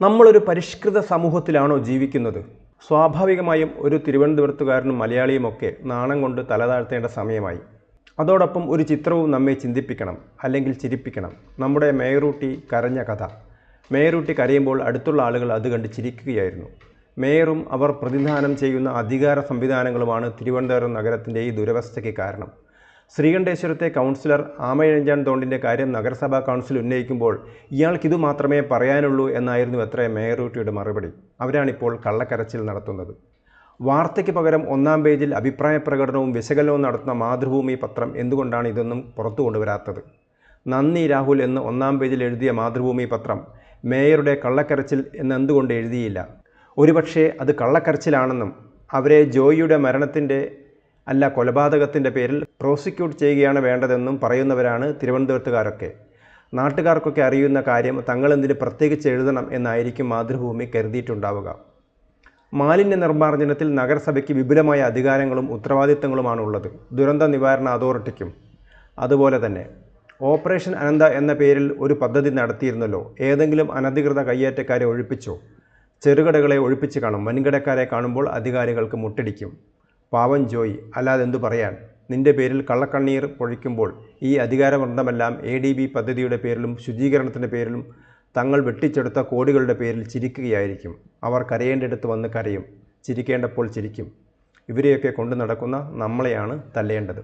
നമ്മളൊരു പരിഷ്കൃത സമൂഹത്തിലാണോ ജീവിക്കുന്നത്? സ്വാഭാവികമായും ഒരു തിരുവനന്തപുരത്തുകാരനും മലയാളിയുമൊക്കെ നാണം കൊണ്ട് തലതാഴ്ത്തേണ്ട സമയമായി. അതോടൊപ്പം ഒരു ചിത്രവും നമ്മെ ചിന്തിപ്പിക്കണം അല്ലെങ്കിൽ ചിരിപ്പിക്കണം. നമ്മുടെ മേയറൂട്ടി കരഞ്ഞ കഥ. മേയറൂട്ടി കരയുമ്പോൾ അടുത്തുള്ള ആളുകൾ അത് കണ്ട് ചിരിക്കുകയായിരുന്നു. മേയറും അവർ പ്രതിനിധാനം ചെയ്യുന്ന അധികാര സംവിധാനങ്ങളുമാണ് തിരുവനന്തപുരം നഗരത്തിന്റെ ഈ ദുരവസ്ഥയ്ക്ക് കാരണം. ശ്രീകണ്ഠേശ്വരത്തെ കൗൺസിലർ ആമയഴഞ്ചാൻ തോണ്ടിന്റെ കാര്യം നഗരസഭാ കൗൺസിൽ ഉന്നയിക്കുമ്പോൾ ഇയാൾക്കിതു മാത്രമേ പറയാനുള്ളൂ എന്നായിരുന്നു എത്ര മേയറൂട്ടിയുടെ മറുപടി. അവരാണിപ്പോൾ കള്ളക്കരച്ചിൽ നടത്തുന്നത്. വാർത്തയ്ക്ക് പകരം ഒന്നാം പേജിൽ അഭിപ്രായ പ്രകടനവും വിശകലനവും നടത്തുന്ന മാതൃഭൂമി പത്രം എന്തുകൊണ്ടാണ് ഇതൊന്നും പുറത്തു കൊണ്ടുവരാത്തത്? നന്ദി രാഹുൽ എന്ന് ഒന്നാം പേജിൽ എഴുതിയ മാതൃഭൂമി പത്രം മേയറുടെ കള്ളക്കരച്ചിൽ എന്നെന്തുകൊണ്ട് എഴുതിയില്ല? ഒരുപക്ഷേ അത് കള്ളക്കരച്ചിലാണെന്നും അവരെ ജോയിയുടെ മരണത്തിന്റെ അല്ല കൊലപാതകത്തിന്റെ പേരിൽ പ്രോസിക്യൂട്ട് ചെയ്യുകയാണ് വേണ്ടതെന്നും പറയുന്നവരാണ് തിരുവനന്തപുരത്തുകാരൊക്കെ. നാട്ടുകാർക്കൊക്കെ അറിയുന്ന കാര്യം തങ്ങളെന്തിന് പ്രത്യേകിച്ച് എഴുതണം എന്നായിരിക്കും മാതൃഭൂമി കരുതിയിട്ടുണ്ടാവുക. മാലിന്യ നിർമ്മാർജനത്തിൽ നഗരസഭയ്ക്ക് വിപുലമായ അധികാരങ്ങളും ഉത്തരവാദിത്തങ്ങളുമാണ് ഉള്ളത് ദുരന്ത നിവാരണ അതോറിറ്റിക്കും. അതുപോലെ തന്നെ ഓപ്പറേഷൻ അനന്ത എന്ന പേരിൽ ഒരു പദ്ധതി നടത്തിയിരുന്നല്ലോ. ഏതെങ്കിലും അനധികൃത കയ്യേറ്റക്കാരെ ഒഴിപ്പിച്ചോ? ചെറുകടകളെ ഒഴിപ്പിച്ച് കാണും. വൻകിടക്കാരെ കാണുമ്പോൾ അധികാരികൾക്ക് മുട്ടടിക്കും. പാവൻ ജോയി അല്ലാതെ എന്തു പറയാൻ? നിന്റെ പേരിൽ കള്ളക്കണ്ണീർ പൊഴിക്കുമ്പോൾ ഈ അധികാരവൃന്ദമെല്ലാം എ ഡി ബി പദ്ധതിയുടെ പേരിലും ശുചീകരണത്തിന്റെ പേരിലും തങ്ങൾ വെട്ടിച്ചെടുത്ത കോടികളുടെ പേരിൽ ചിരിക്കുകയായിരിക്കും. അവർ കരയേണ്ടിടത്ത് വന്ന് കരയും. ചിരിക്കേണ്ടപ്പോൾ ചിരിക്കും. ഇവരെയൊക്കെ കൊണ്ടു നടക്കുന്ന നമ്മളെയാണ് തല്ലേണ്ടത്.